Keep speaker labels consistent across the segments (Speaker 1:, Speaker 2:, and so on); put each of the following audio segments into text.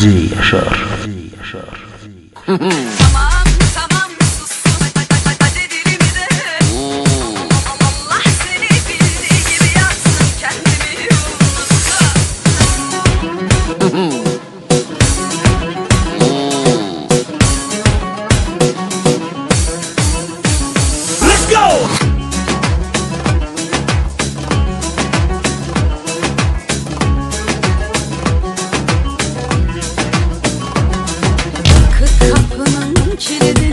Speaker 1: Bizi yaşar. Bizi yaşar. Mm-hmm. Kapının kilidi.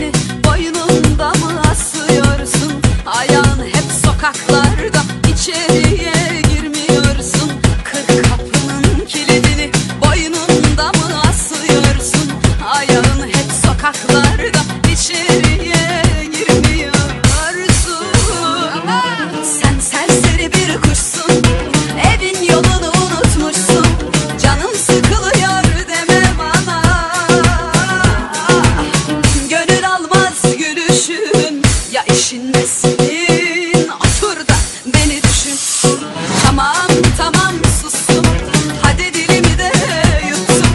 Speaker 1: Gülüşün Ya işin senin Otur da beni düşün. Tamam tamam sustum. Hadi dilimi de yuttum.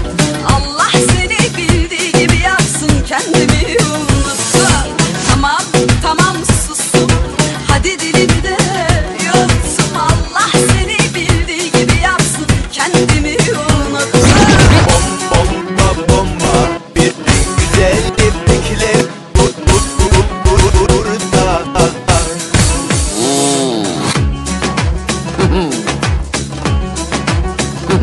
Speaker 1: Allah seni bildiği gibi yapsın. Kendimi unuttum. Tamam tamam sustum. Hadi dilimi de yuttum. Allah seni bildiği gibi yapsın. Kendimi unuttum Kim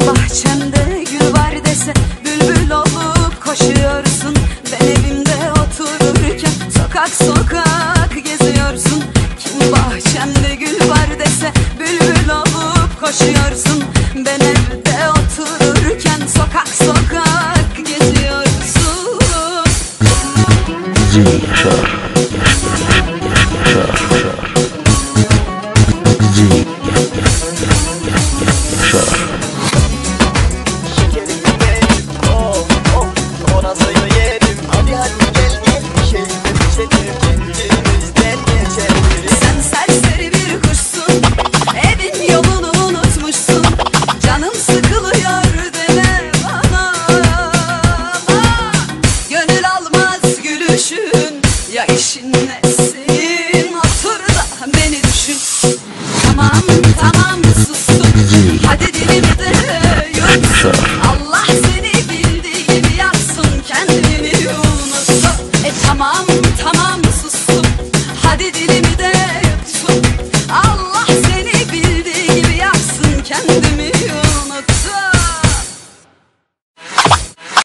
Speaker 1: bahçemde gül var dese Bülbül olup koşuyorsun. Ben evimde otururken Sokak sokak geziyorsun. Kim bahçemde gül var dese Bülbül olup koşuyorsun. Ben evde otururken 참아
Speaker 2: 참아.